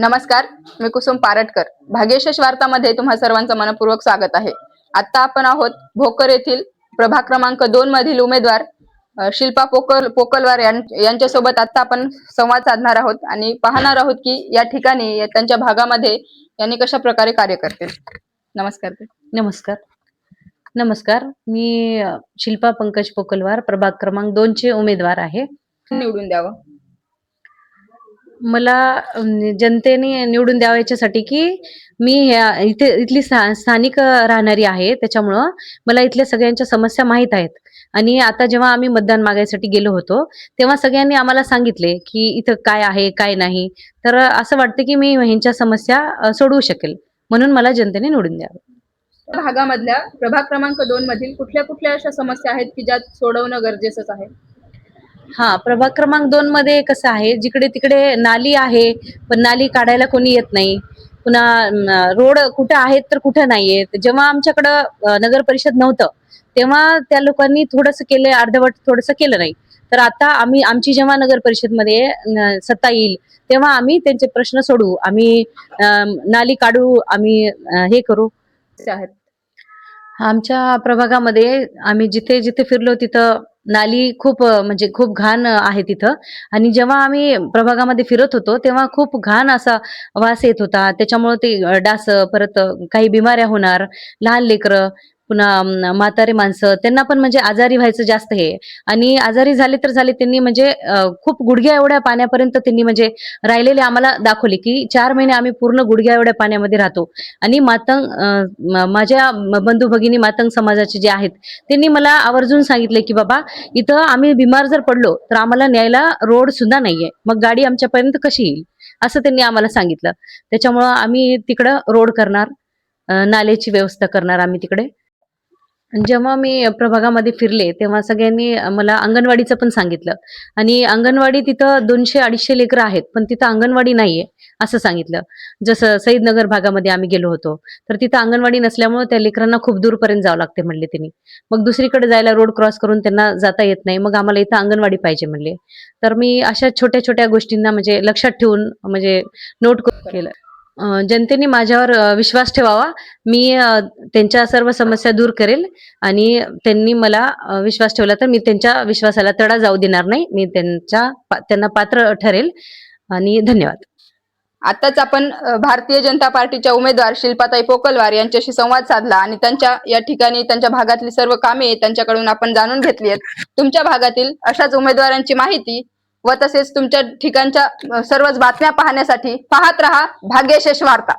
नमस्कार मी कुसुम पारटकर. भाग्यशेष वार्तामध्ये तुम्हा सर्वांचं मनपूर्वक स्वागत आहे. आता आपण आहोत भोकर येथील प्रभाग क्रमांक दोन मधील उमेदवार शिल्पा पोकल पोकलवार यांच्यासोबत आता आपण संवाद साधणार आहोत आणि पाहणार आहोत की या ठिकाणी या- त्यांच्या भागामध्ये यांनी कशा प्रकारे कार्य करतील. नमस्कार. नमस्कार. नमस्कार मी शिल्पा पंकज पोकलवार प्रभाग क्रमांक दोनचे उमेदवार आहे. निवडून द्यावं. मला जनतेने निवडून द्यावं याच्यासाठी की मी इथे इथली स्थानिक राहणारी आहे त्याच्यामुळं मला इथल्या सगळ्यांच्या समस्या माहीत आहेत. आणि आता जेव्हा आम्ही मतदान मागायसाठी गेलो होतो तेव्हा सगळ्यांनी आम्हाला सांगितले की इथं काय आहे काय नाही. तर असं वाटतं की मी ह्यांच्या समस्या सोडवू शकेल. म्हणून मला जनतेने निवडून द्यावं. भागामधल्या प्रभाग क्रमांक दोन मधील कुठल्या कुठल्या अशा समस्या आहेत की ज्यात सोडवणं गरजेचंच आहे? हा प्रभाग क्रमांक दोन मध्ये कसं आहे? जिकडे तिकडे नाली आहे पण नाली काढायला कोणी येत नाही. पुन्हा न, रोड कुठे आहेत तर कुठं नाहीयेत जेव्हा आमच्याकडं नगर परिषद नव्हतं तेव्हा त्या लोकांनी थोडंसं केलं अर्धवट थोडंसं केलं नाही. तर आता आम्ही आमची जेव्हा नगर परिषदमध्ये सत्ता येईल तेव्हा आम्ही त्यांचे प्रश्न सोडवू आम्ही नाली काढू आम्ही हे करू. आमच्या प्रभागामध्ये आम्ही जिथे जिथे फिरलो तिथं नाली खूप म्हणजे खूप घाण आहे तिथं. आणि जेव्हा आम्ही प्रभागामध्ये फिरत होतो तेव्हा खूप घाण असा वास येत होता. त्याच्यामुळे ते डास परत काही बिमाऱ्या होणार लहान लेकरं पुन्हा म्हातारे माणसं त्यांना पण म्हणजे आजारी व्हायचं जास्त हे. आणि आजारी झाले तर झाले त्यांनी म्हणजे खूप गुडघ्या एवढ्या पाण्यापर्यंत त्यांनी म्हणजे राहिलेले आम्हाला दाखवले की चार महिने आम्ही पूर्ण गुडघ्या एवढ्या पाण्यामध्ये राहतो. आणि मातंग माझ्या बंधू भगिनी मातंग समाजाचे जे आहेत त्यांनी मला आवर्जून सांगितले की बाबा इथं आम्ही बिमार जर पडलो तर आम्हाला न्यायला रोड सुद्धा नाहीये. मग गाडी आमच्यापर्यंत कशी येईल? असं त्यांनी आम्हाला सांगितलं. त्याच्यामुळं आम्ही तिकडं रोड करणार नाल्याची व्यवस्था करणार आम्ही तिकडे. जेव्हा मी प्रभागामध्ये फिरले तेव्हा सगळ्यांनी मला अंगणवाडीचं पण सांगितलं. आणि अंगणवाडी तिथं दोनशे अडीचशे लेकरं आहेत पण तिथं अंगणवाडी नाहीये असं सांगितलं. जसं सईदनगर भागामध्ये आम्ही गेलो होतो तर तिथं अंगणवाडी नसल्यामुळे त्या लेकरांना खूप दूरपर्यंत जावं लागते म्हणले त्यांनी मग दुसरीकडे जायला रोड क्रॉस करून त्यांना जाता येत नाही मग आम्हाला इथं अंगणवाडी पाहिजे म्हणले. तर मी अशा छोट्या छोट्या गोष्टींना म्हणजे लक्षात ठेवून म्हणजे नोट केलं. जनतेने माझ्यावर विश्वास ठेवावा. मी त्यांच्या सर्व समस्या दूर करेल आणि त्यांनी मला विश्वास ठेवला तर मी त्यांच्या विश्वासाला तडा जाऊ देणार नाही. मी त्यांच्या त्यांना पात्र ठरेल आणि धन्यवाद. आताच आपण भारतीय जनता पार्टीच्या उमेदवार शिल्पाताई पोकलवार यांच्याशी संवाद साधला आणि त्यांच्या या ठिकाणी त्यांच्या भागातली सर्व कामे त्यांच्याकडून आपण जाणून घेतली आहेत. तुमच्या भागातील अशाच उमेदवारांची माहिती व तसेच तुमच्या ठिकाणच्या सर्वच बातम्या पाहण्यासाठी पाहत रहा भाग्यशेष वार्ता.